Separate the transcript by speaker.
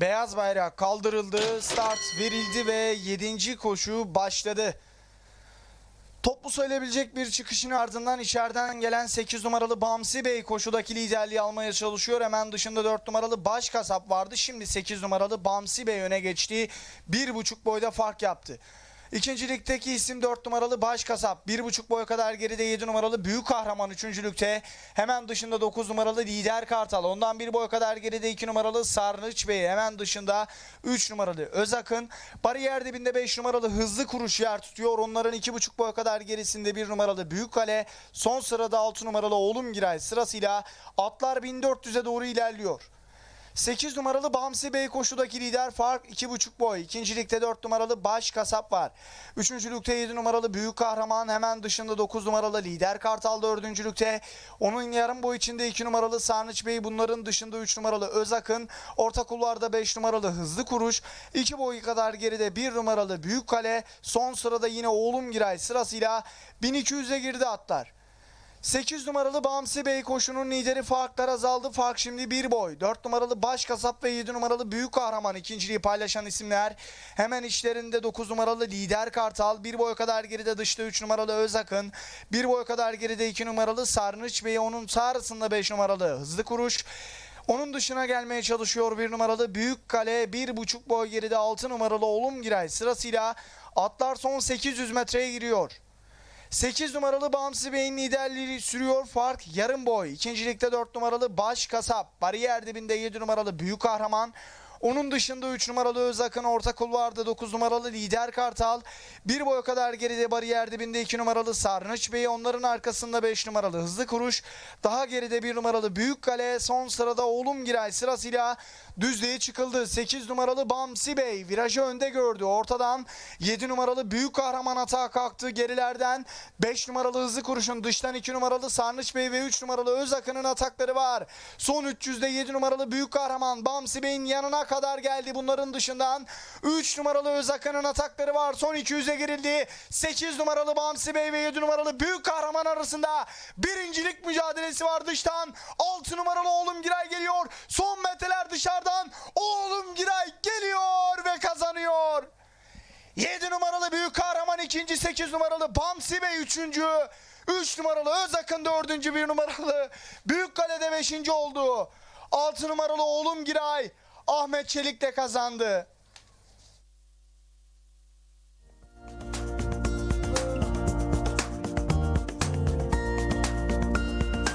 Speaker 1: Beyaz bayrak kaldırıldı, start verildi ve 7. koşu başladı. Toplu söyleyebilecek bir çıkışın ardından içeriden gelen 8 numaralı Bamsi Bey koşudaki liderliği almaya çalışıyor. Hemen dışında 4 numaralı Baş Kasap vardı. Şimdi 8 numaralı Bamsi Bey öne geçti. 1,5 boyda fark yaptı. İkincilikteki isim 4 numaralı Baş Kasap. 1,5 boya kadar geride 7 numaralı Büyük Kahraman üçüncülükte. Hemen dışında 9 numaralı Lider Kartal. Ondan 1 boy kadar geride 2 numaralı Sarnıç Bey. Hemen dışında 3 numaralı Özakın. Bariyer dibinde 5 numaralı Hızlı Kuruş yer tutuyor. Onların 2,5 boy kadar gerisinde 1 numaralı Büyük Kale. Son sırada 6 numaralı Oğlum Giray sırasıyla atlar 1400'e doğru ilerliyor. 8 numaralı Bamsi Bey koşudaki lider fark 2,5 boy. İkincilikte 4 numaralı Baş Kasap var. Üçüncülükte 7 numaralı Büyük Kahraman. Hemen dışında 9 numaralı Lider Kartal dördüncülükte. Onun yarım boy içinde 2 numaralı Sarnıç Bey. Bunların dışında 3 numaralı Özakın. Orta kulvarda 5 numaralı Hızlı Kuruş. 2 boy kadar geride 1 numaralı Büyük Kale. Son sırada yine Oğlum Giray sırasıyla 1200'e girdi atlar. 8 numaralı Bamsi Bey koşunun lideri farklar azaldı. Fark şimdi 1 boy. 4 numaralı Baş Kasap ve 7 numaralı Büyük Kahraman ikinciliği paylaşan isimler. Hemen içlerinde 9 numaralı Lider Kartal. 1 boy kadar geride dışta 3 numaralı Özakın. 1 boy kadar geride 2 numaralı Sarnıç Bey. Onun sağ arasında 5 numaralı Hızlı Kuruş. Onun dışına gelmeye çalışıyor bir numaralı Büyük Kale. 1,5 boy geride 6 numaralı Olum Giray. Sırasıyla atlar son 800 metreye giriyor. 8 numaralı Bamsi Bey'in liderliği sürüyor. Fark yarım boy. İkincilikte 4 numaralı Baş Kasap. Bariyer dibinde 7 numaralı Büyük Kahraman. Onun dışında 3 numaralı Özakın orta kulvarda 9 numaralı Lider Kartal. Bir boy kadar geride bariyer dibinde 2 numaralı Sarnıç Bey. Onların arkasında 5 numaralı Hızlı Kuruş. Daha geride 1 numaralı Büyük Kale. Son sırada Oğlum Giray sırasıyla düzlüğe çıkıldı. 8 numaralı Bamsi Bey virajı önde gördü. Ortadan 7 numaralı Büyük Kahraman atağa kalktı. Gerilerden 5 numaralı Hızlı Kuruş'un dıştan 2 numaralı Sarnıç Bey ve 3 numaralı Özakın'ın atakları var. Son 300'de 7 numaralı Büyük Kahraman Bamsi Bey'in yanına kadar geldi. Bunların dışından 3 numaralı Özakın'ın atakları var. Son 200'e girildi. 8 numaralı Bamsi Bey ve 7 numaralı Büyük Kahraman arasında birincilik mücadelesi var dıştan. 6 numaralı Oğlum Giray geliyor. Son metreler dışarıdan. Oğlum Giray geliyor ve kazanıyor. 7 numaralı Büyük Kahraman ikinci, 8 numaralı Bamsi Bey üçüncü, 3 numaralı Özakın dördüncü, 1 numaralı Büyük Kale'de beşinci oldu. 6 numaralı Oğlum Giray Ahmet Çelik de kazandı.